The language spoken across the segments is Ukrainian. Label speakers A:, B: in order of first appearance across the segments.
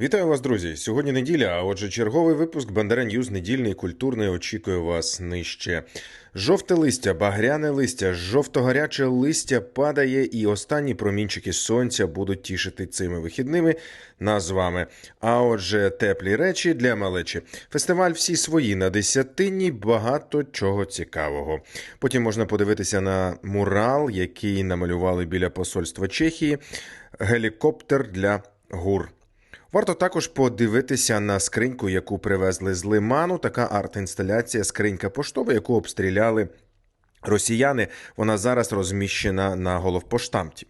A: Вітаю вас, друзі! Сьогодні неділя, а отже, черговий випуск Бандера Ньюз недільний культурний очікує вас нижче. Жовте листя, багряне листя, жовто-гаряче листя падає, і останні промінчики сонця будуть тішити цими вихідними нас з вами. А отже, теплі речі для малечі. Фестиваль всі свої на десятині, багато чого цікавого. Потім можна подивитися на мурал, який намалювали біля посольства Чехії, гелікоптер для гур. Варто також подивитися на скриньку, яку привезли з лиману. Така арт-інсталяція скринька поштова, яку обстріляли росіяни. Вона зараз розміщена на головпоштамті.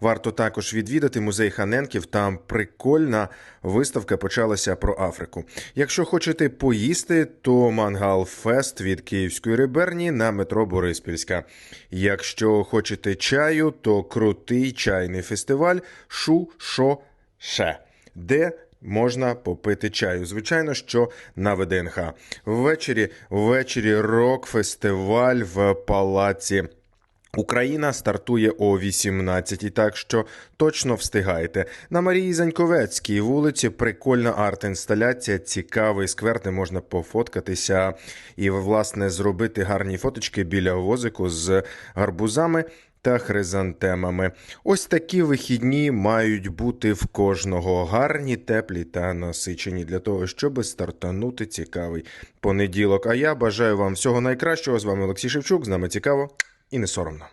A: Варто також відвідати музей Ханенків. Там прикольна виставка почалася про Африку. Якщо хочете поїсти, то мангал фест від Київської риберні на метро Бориспільська. Якщо хочете чаю, то крутий чайний фестиваль Шу Шо Ше де можна попити чаю. Звичайно, що на ВДНХ. Ввечері, ввечері рок-фестиваль в палаці. Україна стартує о 18-й, так що точно встигайте. На Марії Заньковецькій вулиці прикольна арт-інсталяція, цікавий сквер, де можна пофоткатися і, власне, зробити гарні фоточки біля возику з гарбузами та хризантемами. Ось такі вихідні мають бути в кожного гарні, теплі та насичені для того, щоб стартанути цікавий понеділок. А я бажаю вам всього найкращого. З вами Олексій Шевчук. З нами цікаво і не соромно.